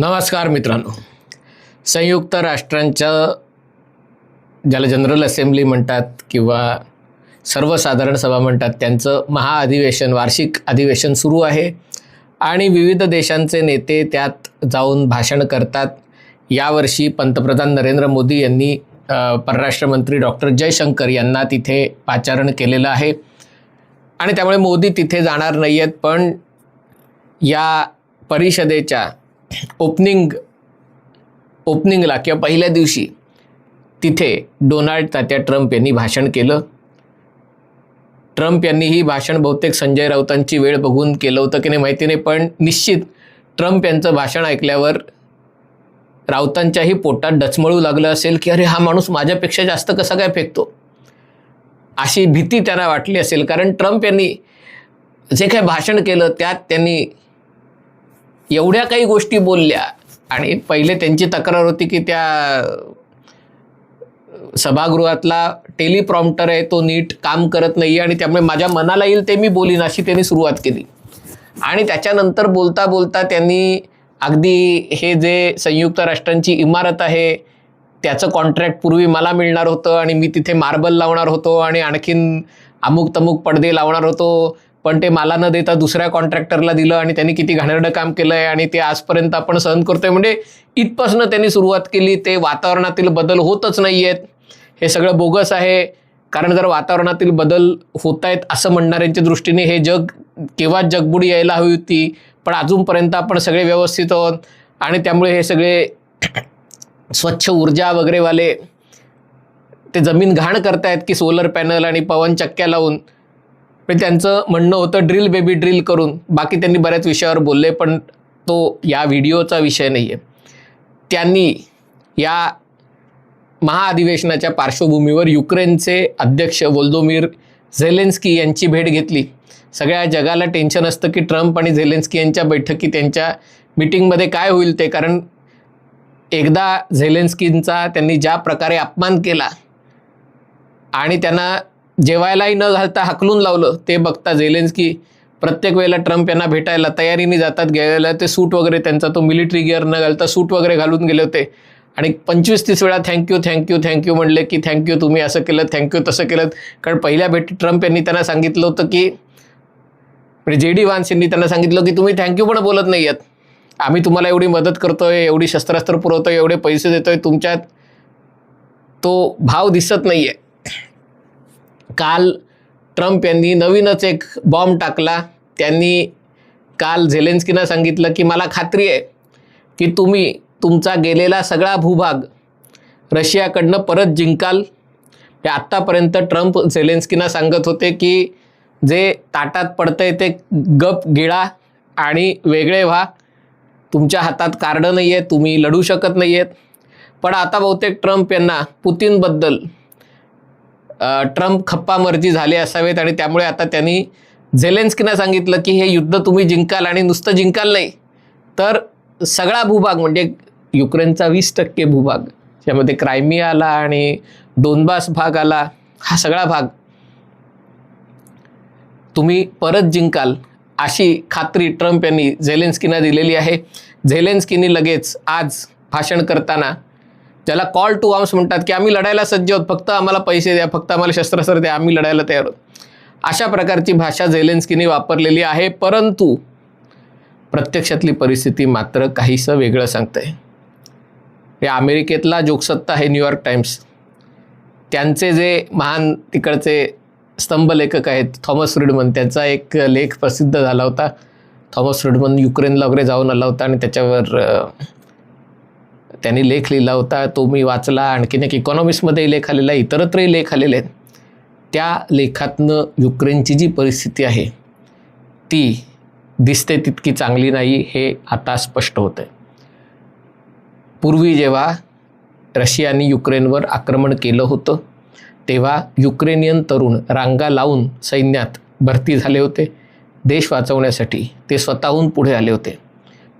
नमस्कार मित्रांनो. संयुक्त राष्ट्रांच्या ज्याला जनरल असेंब्ली म्हणतात किंवा सर्वसाधारण सभा म्हणतात त्यांचं महाअधिवेशन वार्षिक अधिवेशन सुरू आहे. आणि विविध देशांचे नेते त्यात जाऊन भाषण करतात. यावर्षी पंतप्रधान नरेंद्र मोदी यांनी परराष्ट्रमंत्री डॉक्टर जयशंकर यांना तिथे पाचारण केलेलं आहे. आणि त्यामुळे मोदी तिथे जाणार नाही आहेत पण या परिषदेच्या ओपनिंग ओपनिंगला किंवा पहिल्या दिवशी तिथे डोनाल्ड तात्या ट्रम्प यांनी भाषण केलं. ट्रम्प यांनी ही भाषण बहुतेक संजय राऊतांची वेळ बघून केलं होतं की नाही माहिती नाही पण निश्चित ट्रम्प यांचं भाषण ऐकल्यावर राऊतांच्याही पोटात डचमळू लागलं असेल की अरे हा माणूस माझ्यापेक्षा जास्त कसा काय फेकतो? अशी भीती त्यांना वाटली असेल कारण ट्रम्प यांनी जे काय भाषण केलं त्यात त्यांनी एवढ्या काही गोष्टी बोलल्या आणि पहिले त्यांची तक्रार होती की त्या सभागृहातला टेलिप्रॉम्प्टर आहे तो नीट काम करत नाही आणि त्यामुळे माझ्या मनाला येईल ते मी बोलीन अशी त्यांनी सुरुवात केली. आणि त्याच्यानंतर बोलता बोलता त्यांनी अगदी हे जे संयुक्त राष्ट्रांची इमारत आहे त्याचं कॉन्ट्रॅक्ट पूर्वी मला मिळणार होतं आणि मी तिथे मार्बल लावणार होतो आणि आणखीन अमुक तमुक पडदे लावणार होतो. पण ते मला न देता दुसऱ्या कॉन्ट्रॅक्टरला दिलं आणि त्यांनी किती घाणेरडं काम केलं आहे आणि ते आजपर्यंत आपण सहन करतोय. म्हणजे इथपासून त्यांनी सुरुवात केली ते वातावरणातील बदल होतच नाही आहेत हे सगळं बोगस आहे. कारण जर वातावरणातील बदल होत आहेत असं म्हणणाऱ्यांच्या दृष्टीने हे जग केव्हा जगबुडी यायला हवी होती पण अजूनपर्यंत आपण सगळे व्यवस्थित आहोत आणि त्यामुळे हे सगळे स्वच्छ ऊर्जा वगैरेवाले ते जमीन घाण करतायत की सोलर पॅनल आणि पवन चक्क्या लावून. त्यांचं म्हणणं होतं ड्रिल बेबी ड्रिल करून. बाकी त्यांनी बऱ्याच विषयावर बोलले पण तो या व्हिडिओचा विषय नाही आहे त्यांनी या महाअधिवेशनाच्या पार्श्वभूमीवर युक्रेनचे अध्यक्ष वोल्दोमीर झेलेन्स्की यांची भेट घेतली. सगळ्या जगाला टेन्शन असतं की ट्रम्प आणि झेलेन्स्की यांच्या बैठकी त्यांच्या मिटिंगमध्ये काय होईल ते कारण एकदा झेलेन्स्कींचा त्यांनी ज्या प्रकारे अपमान केला आणि त्यांना जेवायलाही न घालता हाकलून लावलं. ते बघता झेलेन्स्की प्रत्येक वेळेला ट्रम्प यांना भेटायला तयारीने जातात. गेलेला ते सूट वगैरे त्यांचा तो मिलिटरी गिअर न घालता सूट वगैरे घालून गेले होते. आणि पंचवीस तीस वेळा थँक्यू थँक्यू थँक्यू म्हणले की थँक्यू तुम्ही असं केलं थँक्यू तसं केलं. कारण पहिल्या भेटी ट्रम्प यांनी त्यांना सांगितलं होतं की म्हणजे जे डी वान्स यांनी त्यांना सांगितलं की तुम्ही थँक्यू पण बोलत नाही आहेत आम्ही तुम्हाला एवढी मदत करतोय एवढी शस्त्रास्त्र पुरवतोय एवढे पैसे देतोय तुमच्यात तो भाव दिसत नाही आहे काल ट्रम्प यांनी नवीनच एक बॉम्ब टाकला. त्यांनी काल झेलेन्स्कीनं सांगितलं की मला खात्री आहे की तुम्ही तुमचा गेलेला सगळा भूभाग रशियाकडनं परत जिंकाल. ते आत्तापर्यंत ट्रम्प झेलेन्स्कीना सांगत होते की जे ताटात पडतंय ते गप गिळा आणि वेगळे व्हा. तुमच्या हातात कार्ड नाही आहे तुम्ही लढू शकत नाही आहेत पण आता बहुतेक ट्रम्प यांना पुतीनबद्दल ट्रम्प खप्पा मर्जी झाले असावेत आणि त्यामुळे आता त्यांनी झेलेन्स्कीनं सांगितलं की हे युद्ध तुम्ही जिंकाल आणि नुसतं जिंकाल नाही. तर सगळा भूभाग म्हणजे युक्रेनचा वीस टक्के भूभाग ज्यामध्ये क्रायमिया आला आणि डोनबास भाग आला हा सगळा भाग तुम्ही परत जिंकाल अशी खात्री ट्रम्प यांनी झेलेन्स्कीना दिलेली आहे. झेलेन्स्कीनी लगेच आज भाषण करताना ज्याला कॉल टू आर्म्स म्हणतात की आम्ही लढायला सज्ज आहोत. फक्त आम्हाला पैसे द्या. फक्त आम्हाला शस्त्रास्त्र द्या. आम्ही लढायला तयार आहोत. अशा प्रकारची भाषा झेलेन्स्कीने वापरलेली आहे. परंतु प्रत्यक्षातली परिस्थिती मात्र काहीसं वेगळं सांगतंय. या अमेरिकेतला जोगसत्ता आहे न्यूयॉर्क टाइम्स त्यांचे जे महान तिकडचे स्तंभलेखक आहेत थॉमस फ्रीडमन त्यांचा एक लेख प्रसिद्ध झाला होता. थॉमस फ्रीडमन युक्रेनला वगैरे जाऊन आला होता आणि त्याच्यावर त्यांनी लेख लिहिला होता तो मी वाचला. आणखीन एक इकॉनॉमिक्समध्ये लेख आलेला आहे इतरत्रही लेख आलेले आहेत. त्या लेखातनं युक्रेनची जी परिस्थिती आहे ती दिसते तितकी चांगली नाही हे आता स्पष्ट होतं आहे पूर्वी जेव्हा रशियाने युक्रेनवर आक्रमण केलं होतं तेव्हा युक्रेनियन तरुण रांगा लावून सैन्यात भरती झाले होते. देश वाचवण्यासाठी ते स्वतःहून पुढे आले होते.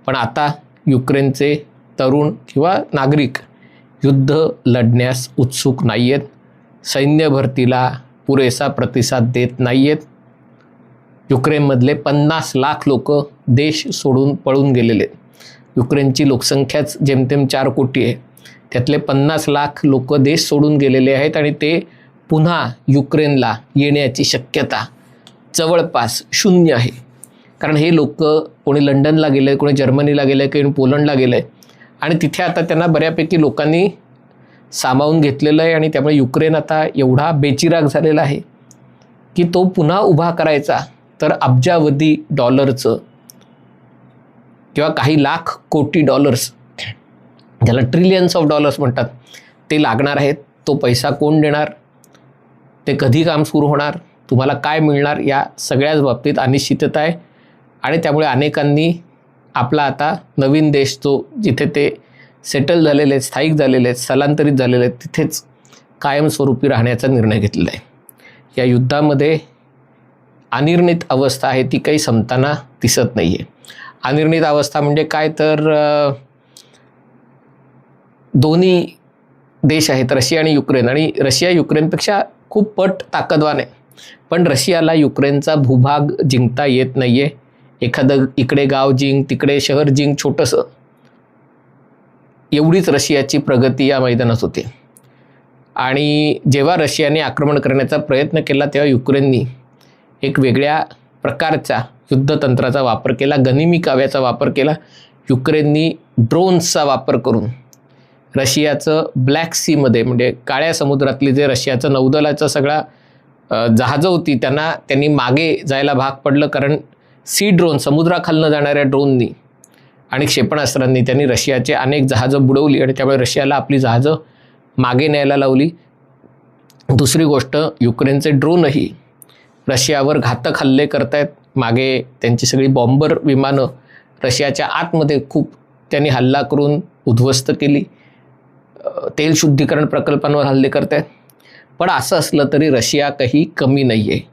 पण आता युक्रेनचे तरुण किंवा नागरिक युद्ध लढण्यास उत्सुक नाही आहेत सैन्य भरतीला पुरेसा प्रतिसाद देत नाही आहेत युक्रेनमधले पन्नास लाख लोक देश सोडून पळून गेलेले. आहेत युक्रेनची लोकसंख्याच जेमतेम चार कोटी आहे. त्यातले पन्नास लाख लोक देश सोडून गेलेले आहेत आणि ते पुन्हा युक्रेनला येण्याची शक्यता जवळपास शून्य आहे. कारण हे लोक कोणी लंडनला गेले कोणी जर्मनीला गेले कोणी पोलंडला गेले आणि तिथे आता त्यांना बऱ्यापैकी लोकांनी सामावून घेतलेलं आहे आणि त्यामुळे युक्रेन आता एवढा बेचिराग झालेला आहे की तो पुन्हा उभा करायचा तर अब्जावधी डॉलरचं किंवा काही लाख कोटी डॉलर्स ज्याला ट्रिलियन्स ऑफ डॉलर्स म्हणतात ते लागणार आहेत. तो पैसा कोण देणार? ते कधी काम सुरू होणार? तुम्हाला काय मिळणार? या सगळ्याच बाबतीत अनिश्चितता आहे. आणि त्यामुळे अनेकांनी आपला आता नवीन देश जो जिथे ते सेटल झालेले आहेत स्थायिक झालेले आहेत स्थलांतरित झालेले आहेत तिथेच कायमस्वरूपी राहण्याचा निर्णय घेतलेला आहे. या युद्धामध्ये अनिर्णित अवस्था आहे ती काही संपताना दिसत नाही आहे अनिर्णित अवस्था म्हणजे काय तर दोन्ही देश आहेत रशिया आणि युक्रेन. आणि रशिया युक्रेनपेक्षा खूप पट ताकदवान आहे. पण रशियाला युक्रेनचा भूभाग जिंकता येत नाही आहे एखादं इकडे गाव जिंक तिकडे शहर जिंक छोटंसं. एवढीच रशियाची प्रगती या मैदानात होते. आणि जेव्हा रशियाने आक्रमण करण्याचा प्रयत्न केला तेव्हा युक्रेननी एक वेगळ्या प्रकारचा युद्धतंत्राचा वापर केला गनिमी काव्याचा वापर केला. युक्रेननी ड्रोन्सचा वापर करून रशियाचं ब्लॅक सीमध्ये म्हणजे काळ्या समुद्रातली जे रशियाचं नौदलाचं सगळा जहाजं होती त्यांना त्यांनी मागे जायला भाग पडलं. कारण सी ड्रोन समुद्राखालनं जाणाऱ्या ड्रोननी आणि क्षेपणास्त्रांनी त्यांनी रशियाचे अनेक जहाजं बुडवली आणि त्यामुळे रशियाला आपली जहाजं मागे न्यायला लावली. दुसरी गोष्ट युक्रेनचे ड्रोनही रशियावर घातक हल्ले करतायत. मागे त्यांची सगळी बॉम्बर विमानं रशियाच्या आतमध्ये खूप त्यांनी हल्ला करून उद्ध्वस्त केली. तेल शुद्धीकरण प्रकल्पांवर हल्ले करत आहेत पण असं असलं तरी रशिया काही कमी नाही आहे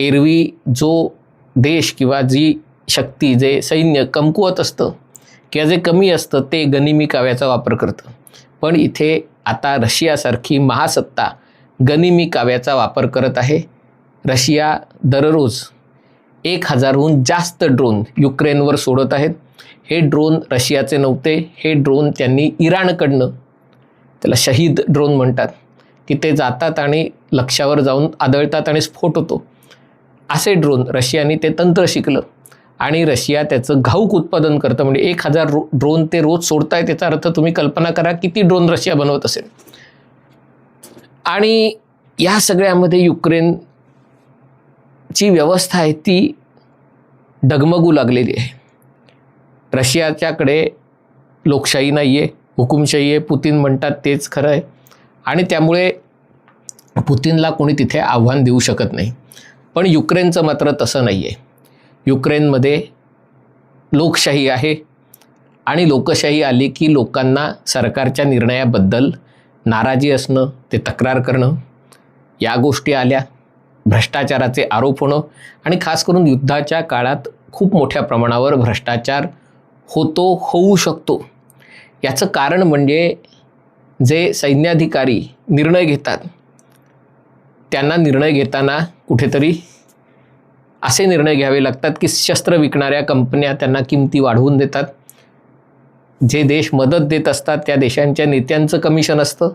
एरवी जो देश किंवा जी शक्ती जे सैन्य कमकुवत असतं किंवा जे कमी असतं ते गनिमी काव्याचा वापर करतं. पण इथे आता रशियासारखी महासत्ता गनिमी काव्याचा वापर करत आहे. रशिया दररोज एक हजारहून जास्त ड्रोन युक्रेनवर सोडत आहेत. हे ड्रोन रशियाचे नव्हते हे ड्रोन त्यांनी इराणकडनं त्याला शहीद ड्रोन म्हणतात की ते जातात आणि लक्ष्यावर जाऊन आदळतात आणि स्फोट होतो. असे ड्रोन रशियाने ते तंत्र शिकलं. आणि रशिया त्याचं घाऊक उत्पादन करतं. म्हणजे एक हजार रो ड्रोन ते रोज सोडताय त्याचा अर्थ तुम्ही कल्पना करा किती ड्रोन रशिया बनवत असेल. आणि या सगळ्यामध्ये युक्रेनची व्यवस्था आहे ती डगमगू लागलेली आहे. रशियाच्याकडे लोकशाही नाही आहे हुकुमशाही आहे पुतीन म्हणतात तेच खरं आहे. आणि त्यामुळे पुतीनला कोणी तिथे आव्हान देऊ शकत नाही. पण युक्रेनचं मात्र तसं नाही आहे युक्रेनमध्ये लोकशाही आहे आणि लोकशाही आली की लोकांना सरकारच्या निर्णयाबद्दल नाराजी असणं ते तक्रार करणं या गोष्टी आल्या. भ्रष्टाचाराचे आरोप होणं आणि खास करून युद्धाच्या काळात खूप मोठ्या प्रमाणावर भ्रष्टाचार होतो होऊ शकतो. याचं कारण म्हणजे जे सैन्याधिकारी निर्णय घेतात त्यांना निर्णय घेताना कुठेतरी असे निर्णय घ्यावे लागतात की शस्त्र विकणाऱ्या कंपन्या त्यांना किमती वाढवून देतात. जे देश मदत देत असतात त्या देशांच्या नेत्यांचं कमिशन असतं.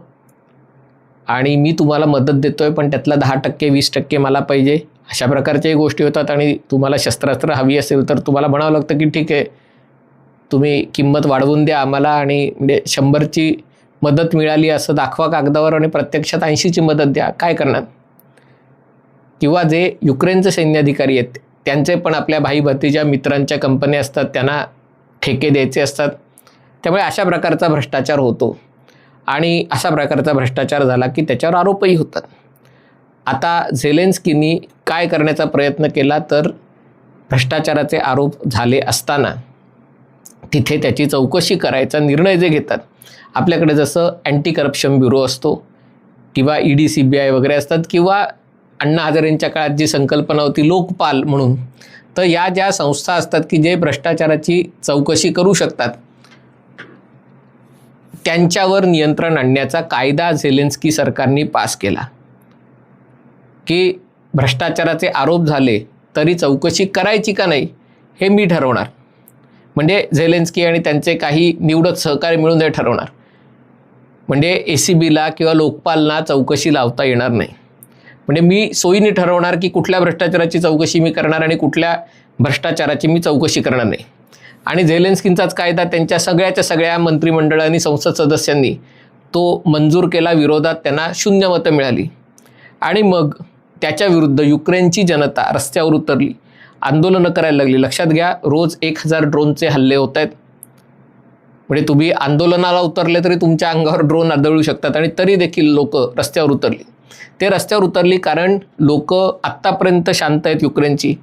आणि मी तुम्हाला मदत देतो आहे पण त्यातला दहा टक्के वीस टक्के मला पाहिजे. अशा प्रकारच्याही गोष्टी होतात आणि तुम्हाला शस्त्रास्त्र हवी असेल तर तुम्हाला म्हणावं लागतं की ठीक आहे तुम्ही किंमत वाढवून द्या आम्हाला आणि म्हणजे शंभरची मदत मिळाली असं दाखवा कागदावर आणि प्रत्यक्षात ऐंशीची मदत द्या. काय करणार? किंवा जे युक्रेनचे सैन्याधिकारी आहेत त्यांचे पण आपल्या भाई भतीच्या मित्रांच्या कंपन्या असतात त्यांना ठेके द्यायचे असतात. त्यामुळे अशा प्रकारचा भ्रष्टाचार होतो. आणि अशा प्रकारचा भ्रष्टाचार झाला की त्याच्यावर आरोपही होतात. आता झेलेन्स्कीनी काय करण्याचा प्रयत्न केला तर भ्रष्टाचाराचे आरोप झाले असताना तिथे त्याची चौकशी करायचा निर्णय जे घेतात. आपल्याकडे जसं अँटी करप्शन ब्युरो असतो किंवा E D C B I वगैरे असतात किंवा अण्णा हजारेंच्या काळात जी संकल्पना होती लोकपाल म्हणून तर या ज्या संस्था असतात की जे भ्रष्टाचाराची चौकशी करू शकतात त्यांच्यावर नियंत्रण आणण्याचा कायदा झेलेन्स्की सरकारने पास केला. की भ्रष्टाचाराचे आरोप झाले तरी चौकशी करायची का नाही हे मी ठरवणार. म्हणजे झेलेन्स्की आणि त्यांचे काही निवडक सहकार्य मिळून हे ठरवणार. म्हणजे ए सी बीला किंवा लोकपालना चौकशी लावता येणार नाही. म्हणजे मी सोयीने ठरवणार की कुठल्या भ्रष्टाचाराची चौकशी मी करणार आणि कुठल्या भ्रष्टाचाराची मी चौकशी करणार नाही. आणि झेलेन्स्कींचाच कायदा त्यांच्या सगळ्याच्या सगळ्या मंत्रिमंडळ आणि संसद सदस्यांनी तो मंजूर केला विरोधात त्यांना शून्य मतं मिळाली. आणि मग त्याच्या विरुद्ध युक्रेनची जनता रस्त्यावर उतरली. आंदोलनं करायला लागली. लक्षात घ्या रोज एक हजार ड्रोनचे हल्ले होत आहेत. म्हणजे तुम्ही आंदोलनाला उतरले तरी तुमच्या अंगावर ड्रोन आदळू शकतात आणि तरी देखील लोक रस्त्यावर उतरली. ते रस्त्यावर उतरली कारण लोक आत्तापर्यंत शांत आहेत युक्रेनची.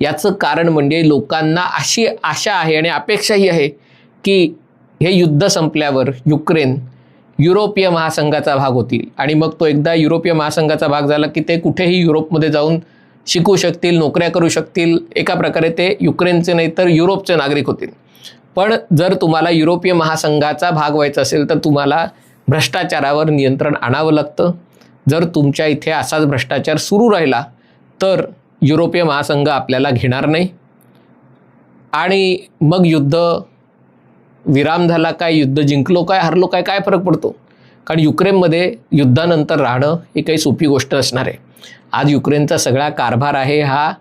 याचं कारण म्हणजे लोकांना अशी आशा आहे आणि अपेक्षाही आहे की हे युद्ध संपल्यावर युक्रेन युरोपीय महासंघाचा भाग होतील. आणि मग तो एकदा युरोपीय महासंघाचा भाग झाला की ते कुठेही युरोपमध्ये जाऊन शिकू शकतील नोकऱ्या करू शकतील. एका प्रकारे ते युक्रेनचे नाही तर युरोपचे नागरिक होतील. पण जर तुम्हाला युरोपीय महासंघाचा भाग व्हायचा असेल तर तुम्हाला भ्रष्टाचारावर नियंत्रण आणावं लागतं. जर तुमच्या इथे असाच भ्रष्टाचार सुरू राहिला तर युरोपीय महासंघ आपल्याला घेणार नाही. आणि मग युद्ध विराम झाला काय युद्ध जिंकलो काय हरलो काय काय फरक पडतो? कारण युक्रेनमध्ये युद्धानंतर राहणं ही काही सोपी गोष्ट असणार आहे. आज युक्रेनचा सगळा कारभार आहे हा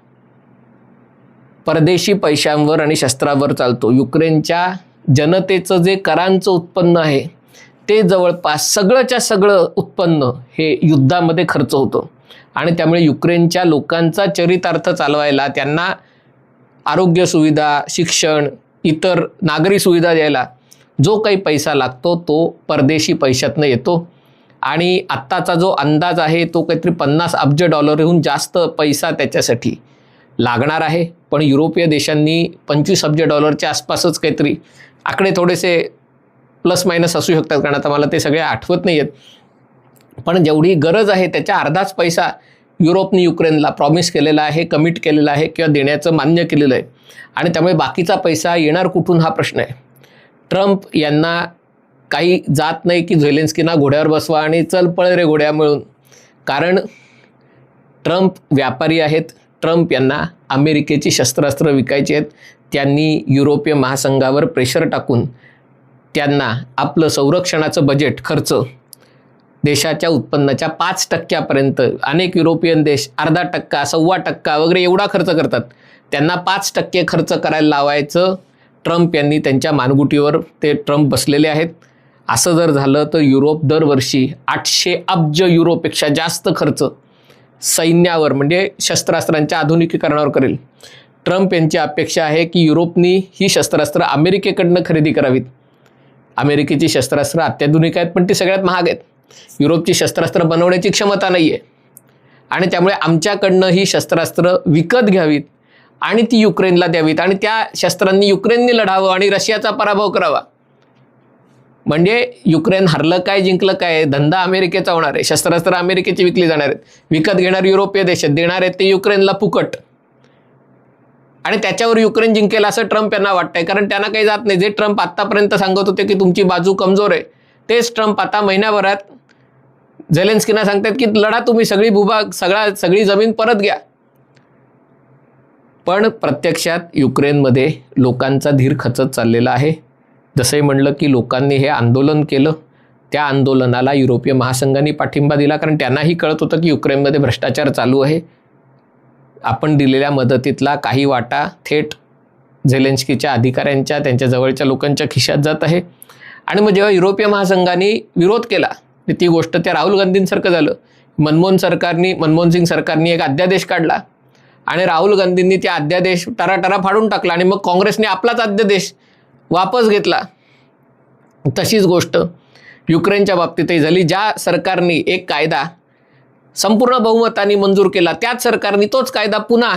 परदेशी पैशांवर आणि शस्त्रावर चालतो. युक्रेनच्या जनतेचं जे करांचं उत्पन्न आहे ते जवळपास सगळंच्या सगळं उत्पन्न हे युद्धामध्ये खर्च होतं. आणि त्यामुळे युक्रेनच्या लोकांचा चरितार्थ चालवायला त्यांना आरोग्य सुविधा शिक्षण इतर नागरी सुविधा द्यायला जो काही पैसा लागतो तो परदेशी पैशातनं येतो. आणि आत्ताचा जो अंदाज आहे तो काहीतरी पन्नास अब्ज डॉलरहून जास्त पैसा त्याच्यासाठी लागणार आहे. पण युरोपीय देशांनी पंचवीस अब्ज डॉलरच्या आसपासच काहीतरी आकडे थोडेसे प्लस मायनस असू शकतात कारण आता मला ते सगळे आठवत नाही आहेत पण जेवढी गरज आहे त्याच्या अर्धाच पैसा युरोपने युक्रेनला प्रॉमिस केलेला आहे कमिट केलेला आहे किंवा देण्याचं मान्य केलेलं आहे. आणि त्यामुळे बाकीचा पैसा येणार कुठून हा प्रश्न आहे. ट्रम्प यांना काही जात नाही की झेलेन्स्कीना घोड्यावर बसवा आणि चल पळ रे घोड्या मिळून. कारण ट्रम्प व्यापारी आहेत. ट्रम्प यांना अमेरिकेची शस्त्रास्त्र विकायची आहेत. त्यांनी युरोपीय महासंघावर प्रेशर टाकून त्यांना आपलं संरक्षणाचं बजेट खर्च देशाच्या उत्पन्नाच्या पाच टक्क्यापर्यंत अनेक युरोपियन देश अर्धा टक्का सव्वा टक्का वगैरे एवढा खर्च करतात. त्यांना पाच टक्के खर्च करायला लावायचं. ट्रम्प यांनी त्यांच्या मानगुटीवर ते ट्रम्प बसलेले आहेत. असं जर झालं तर युरोप दरवर्षी आठशे अब्ज युरोपेक्षा जास्त खर्च सैन्यावर म्हणजे शस्त्रास्त्रांच्या आधुनिकीकरणावर करेल. ट्रम्प यांची अपेक्षा आहे की युरोपनी ही शस्त्रास्त्र अमेरिकेकडनं खरेदी करावीत. अमेरिकेची शस्त्रास्त्र अत्याधुनिक आहेत पण ती सगळ्यात महाग आहेत. युरोपची शस्त्रास्त्र बनवण्याची क्षमता नाही आहे आणि त्यामुळे आमच्याकडनं ही शस्त्रास्त्र विकत घ्यावीत आणि ती युक्रेनला द्यावीत आणि त्या शस्त्रांनी युक्रेनने लढावं आणि रशियाचा पराभव करावा. म्हणजे युक्रेन हरलं काय जिंकलं काय धंदा अमेरिकेचा होणार आहे. शस्त्रास्त्र अमेरिकेची विकली जाणार आहेत. विकत घेणार युरोपीय देशात देणार आहेत ते युक्रेनला फुकट. आणि त्याच्यावर युक्रेन जिंकेल असं ट्रम्प यांना वाटतंय. कारण त्यांना काही जात नाही. जे ट्रम्प आत्तापर्यंत सांगत होते की तुमची बाजू कमजोर आहे तेच ट्रम्प आता महिन्याभरात झेलेन्स्कीना सांगतात की लढा तुम्ही सगळी भूभाग सगळा सगळी जमीन परत घ्या. पण प्रत्यक्षात युक्रेनमध्ये लोकांचा धीर खचत चाललेला आहे. जसंही म्हणलं की लोकांनी हे आंदोलन केलं. त्या आंदोलनाला युरोपीय महासंघाने पाठिंबा दिला. कारण त्यांनाही कळत होतं की युक्रेनमध्ये भ्रष्टाचार चालू आहे. आपण दिलेल्या मदतीतला काही वाटा थेट झेलेन्स्कीच्या अधिकाऱ्यांच्या त्यांच्या जवळच्या लोकांच्या खिशात जात आहे. आणि मग जेव्हा युरोपीय महासंघाने विरोध केला तर ती गोष्ट त्या राहुल गांधींसारखं झालं. मनमोहन सरकारनी मनमोहन सिंग सरकारनी एक अध्यादेश काढला आणि राहुल गांधींनी त्या अध्यादेश टराटरा फाडून टाकला आणि मग काँग्रेसने आपलाच अध्यादेश वापस घेतला. तशीच गोष्ट युक्रेनच्या बाबतीतही झाली. ज्या सरकारने एक कायदा संपूर्ण बहुमताने मंजूर केला. त्याच सरकारने तोच कायदा पुन्हा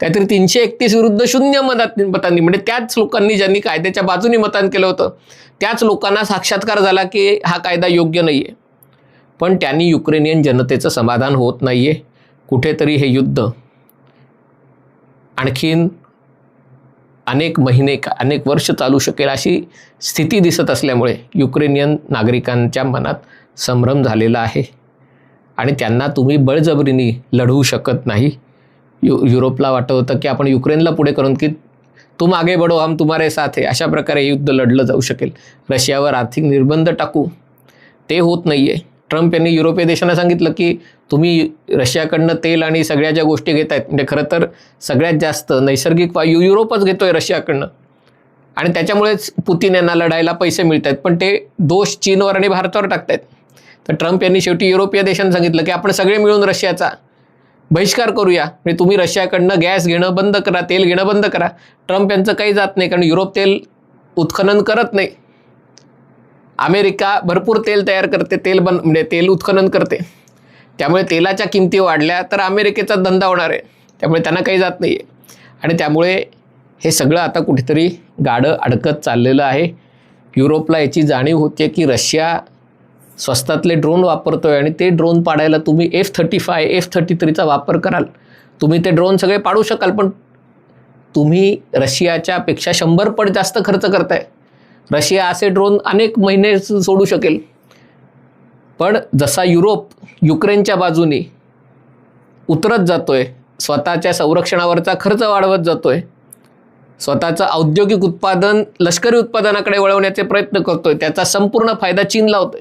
काहीतरी तीनशे एकतीस विरुद्ध शून्य मतात मतांनी म्हणजे त्याच लोकांनी ज्यांनी कायद्याच्या बाजूने मतदान केलं होतं त्याच लोकांना साक्षात्कार झाला की हा कायदा योग्य नाही आहे पण त्यांनी युक्रेनियन जनतेचं समाधान होत नाही आहे कुठेतरी हे युद्ध आणखीन अनेक महिने का अनेक वर्ष चालू शकेल अशी स्थिती दिसत असल्यामुळे युक्रेनियन नागरिकांच्या मनात संभ्रम झालेला आहे. आणि त्यांना तुम्ही बळजबरीने लढवू शकत नाही. यु युरोपला वाटत होतं की आपण युक्रेनला पुढे करून की तुम आगे बढो हम तुम्हारे साथ आहे. अशा प्रकारे युद्ध लढलं जाऊ शकेल. रशियावर आर्थिक निर्बंध टाकू. ते होत नाही आहे ट्रम्प यांनी युरोपीय देशांना सांगितलं की तुम्ही रशियाकडनं तेल आणि सगळ्या ज्या गोष्टी घेत आहेत म्हणजे खरं तर सगळ्यात जास्त नैसर्गिक वायू युरोपच घेतोय रशियाकडनं. आणि त्याच्यामुळेच पुतीन यांना लढायला पैसे मिळत आहेत पण ते दोष चीनवर आणि भारतावर टाकत आहेत तर ट्रम्प यांनी शेवटी युरोपीय देशांना सांगितलं की आपण सगळे मिळून रशियाचा बहिष्कार करूया. म्हणजे तुम्ही रशियाकडनं गॅस घेणं बंद करा तेल घेणं बंद करा. ट्रम्प यांचं काही जात नाही कारण युरोप तेल उत्खनन करत नाही. अमेरिका भरपूर तेल तयार करते तेल बन म्हणजे तेल उत्खनन करते. त्यामुळे तेलाच्या किमती वाढल्या तर अमेरिकेचा धंदा होणार आहे. त्यामुळे त्यांना काही जात नाही आहे आणि त्यामुळे हे सगळं आता कुठेतरी गाडं अडकत चाललेलं आहे. युरोपला याची जाणीव होते की रशिया स्वस्तातले ड्रोन वापरतोय आणि ते ड्रोन पाडायला तुम्ही F thirty five F thirty थ्रीचा वापर कराल. तुम्ही ते ड्रोन सगळे पाडू शकाल पण तुम्ही रशियाच्या पेक्षा शंभर पट जास्त खर्च करताय. रशिया असे ड्रोन अनेक महिने सोडू शकेल. पण जसा युरोप युक्रेनच्या बाजूने उतरत जातोय स्वतःच्या संरक्षणावरचा खर्च वाढवत जातोय स्वतःचं औद्योगिक उत्पादन लष्करी उत्पादनाकडे वळवण्याचे प्रयत्न करतोय त्याचा संपूर्ण फायदा चीनला होतोय.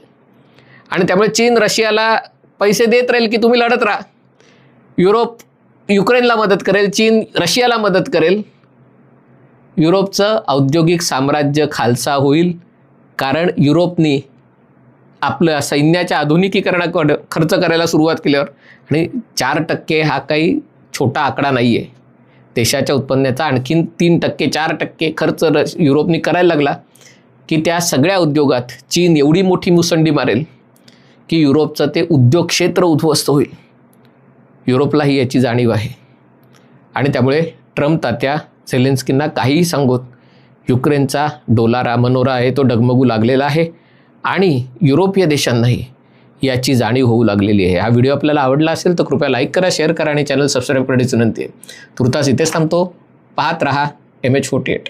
आणि त्यामुळे चीन रशियाला पैसे देत राहील की तुम्ही लढत राहा. युरोप युक्रेनला मदत करेल चीन रशियाला मदत करेल. युरोपचं औद्योगिक साम्राज्य खालसा होईल कारण युरोपनी आपलं सैन्याच्या आधुनिकीकरणाकडं खर्च करायला सुरुवात केल्यावर. आणि चार टक्के हा काही छोटा आकडा नाही आहे देशाच्या उत्पन्नाचा आणखीन तीन टक्के चार टक्के खर्च र युरोपनी करायला लागला की त्या सगळ्या उद्योगात चीन एवढी मोठी मुसंडी मारेल. की युरोपचं ते उद्योग क्षेत्र उद्ध्वस्त होईल. युरोपलाही याची जाणीव आहे. आणि त्यामुळे ट्रम्प तात्या झेलेन्स्कींना काहीही सांगोत युक्रेनचा डोलारा मनोरा आहे तो डगमगू लागलेला आहे आणि युरोपीय देशांनाही याची जाणीव होऊ लागलेली आहे. हा व्हिडिओ आपल्याला आवडला असेल तर कृपया लाईक करा शेअर करा आणि चॅनल सबस्क्राईब करण्याची विनंती आहे. तुर्तास इथेच थांबतो. पाहत रहा एम एच फोर्टी एट